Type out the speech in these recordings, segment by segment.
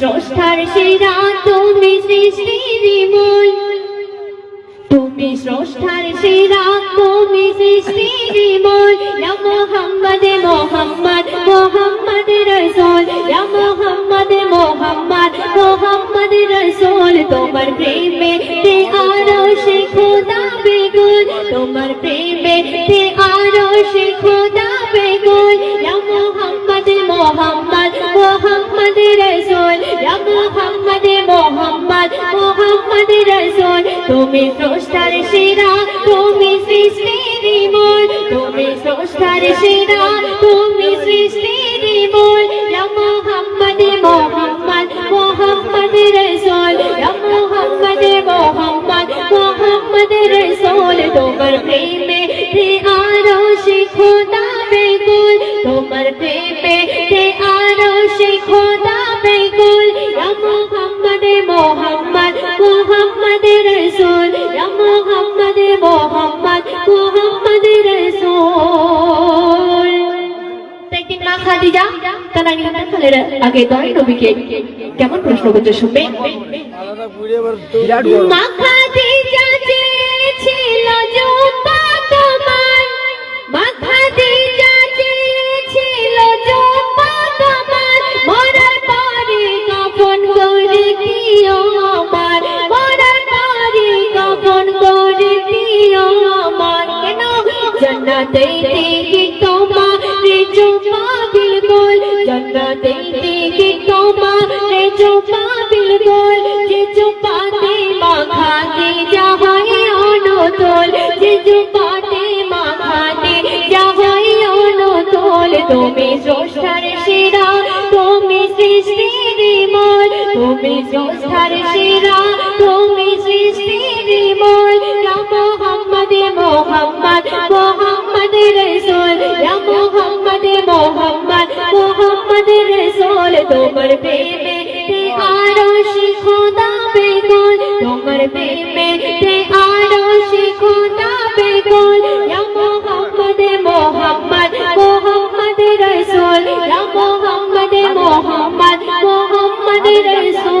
স্রষ্টার সেরা তুমি সৃষ্টির মূল। তুমি স্রষ্টার সেরা তুমি সৃষ্টির মূল। ইয়া মোহাম্মদ মোহাম্মদ মোহাম্মদ রসুল। ইয়া মোহাম্মদ মোহাম্মদ মোহাম্মদ রসুল। তোমার প্রেমে তে আরও খোদা বেগুল তোমার প্রেমে তে আরও খোদা বেগুল ইয়া মোহাম্মদ মোহাম্মদ মোহাম্মদ মোহাম্মদ মোহাম্মদ রসুল। তুমি স্রষ্টার সেরা, তুমি সৃষ্টির মূল তুমি স্রষ্টার সেরা, তুমি সৃষ্টির মূল মোহাম্মদ মোহাম্মদ মোহাম্মদ রসুল। মোহাম্মদ মোহাম্মদ মোহাম্মদ রসুল। তোমার প্রেমে তে আরও সে খোদা বেগুল তোমার প্রেমে তে আরও খাদিজা তার আগে আগে দয় নবীকে। কেমন প্রশ্ন করছে শুনবে? আলাদা ঘুরে আবার বিরাট বড় মা খাদিজা চেয়েছিল জুব্বা তোমার মা খাদিজা চেয়েছিল জুব্বা তোমার মরার পরে কাফন করে দিও আমার? মরার পরে কাফন করে দিও আমার? কেন জান্নাতে থেকে যে জুব্বাতে মাখাতে যাহাই অনতল তুমি স্রষ্টার সেরা, তুমি সৃষ্টির মূল তুমি স্রষ্টার সেরা, তুমি সৃষ্টির মূল ইয়া মোহাম্মদ মোহাম্মদ মোহাম্মদ তোমার প্রেমে তে আরও খোদা বেগুল। তোমার প্রেমে তে আরও খোদা বেগুল। ইয়া মোহাম্মদ মোহাম্মদ মোহাম্মদ রসুল। ইয়া মোহাম্মদ মোহাম্মদ মোহাম্মদ রসুল।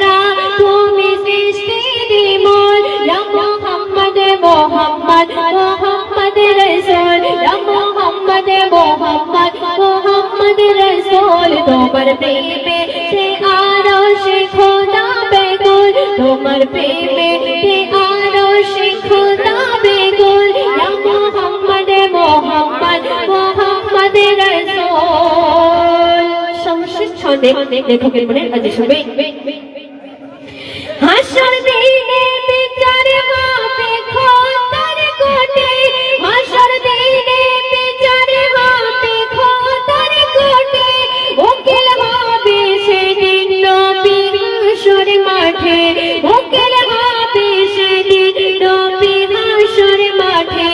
মোহাম্মদ মোহাম্মদ মোহাম্মদ রসুল। তোমার প্রেমে সে আরও সে খোদা বেগুল। তোমার প্রেমে সে আরও সে খোদা বেগুল। মোহাম্মদ মোহাম্মদ মোহাম্মদ রসুল। সংস্কৃত ছন্দে লেখকের মনে আজ শুনবে হাসর দিনে বিচার হবে হাসর মাঠে উকিল হবে মাঠে